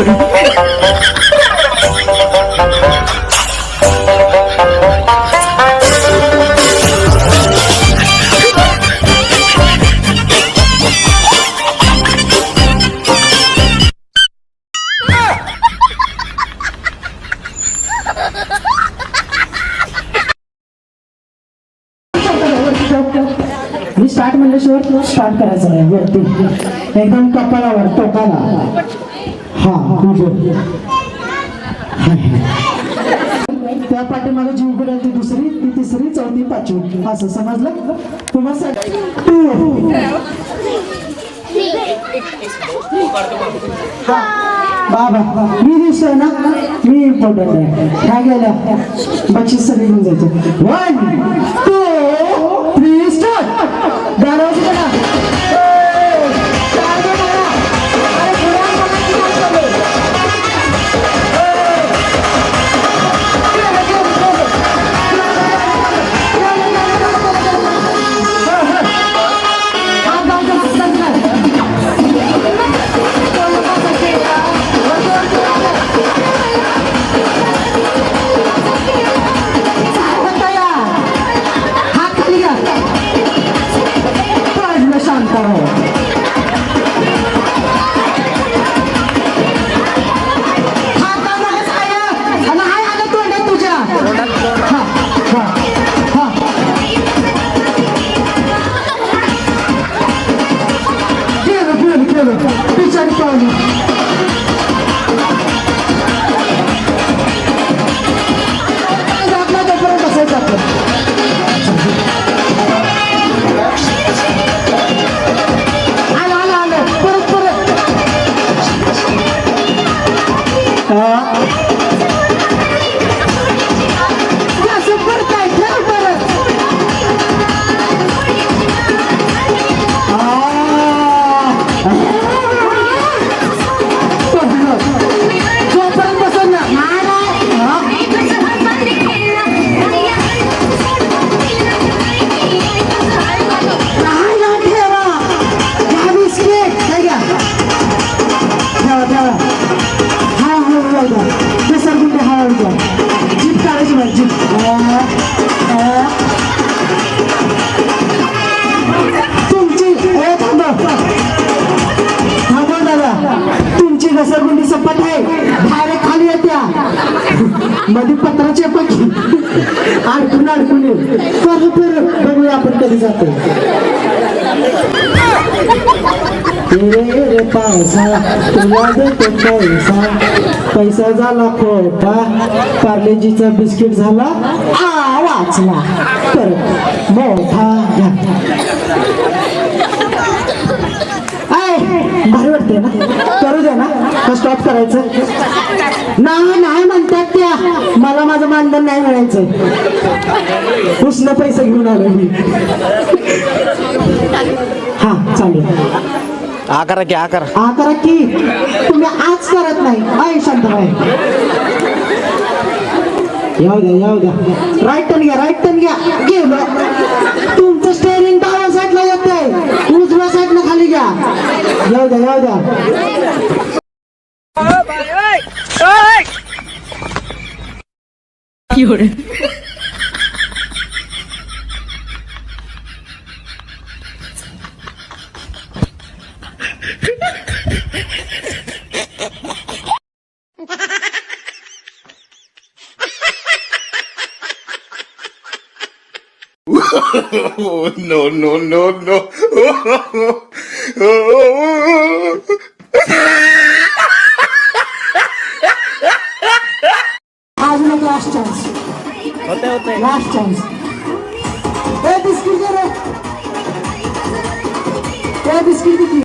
मी start म्हणल्याशिवाय start करायचं नाही. वरती. एकदम कपाळावर टोकाला. हा उभं. त्या पाठीमागे जीव बुडायची दुसरी ती तिसरी चौथी पाचवी. असं समजलं? तुम्हाला टू. बाबा मी दिसतोय ना? मी इम्पॉर्टंट आहे. काय गेल्या. बक्षीस सगळी घेऊन जायचं. 被粘住了 म्हणजे मध्ये पत्राचे पक्षी अडकून अडकून येईल पर पर बघूया आपण कधी जातो रे पावसा तुला देतो पैसा. पैसा झाला खोटा. पार्लेजीचा बिस्किट झाला. आ वाचला. तर मोठा घ्या. आय भारी वाटते ना? का स्टॉप करायचं नाही नाही म्हणतात त्या. मला माझं मानधन नाही मिळायचं उसनं पैसे घेऊन आलो मी. हा चालेल. आकारा की आकारा हा करा की. तुम्ही आज करत नाही. आय शांतराय येऊ द्या येऊ द्या. राईट टर्न घ्या राईट टर्न घ्या. गेलो तुमचं स्टेअरिंग डाव्या साईडला येत आहे उजव्या साईडला खाली घ्या. येऊ द्या येऊ द्या. Oh, no, no, no, no. Chance होते होते लास्ट चान्स ए बिस्किट दे रे ए बिस्किट दे.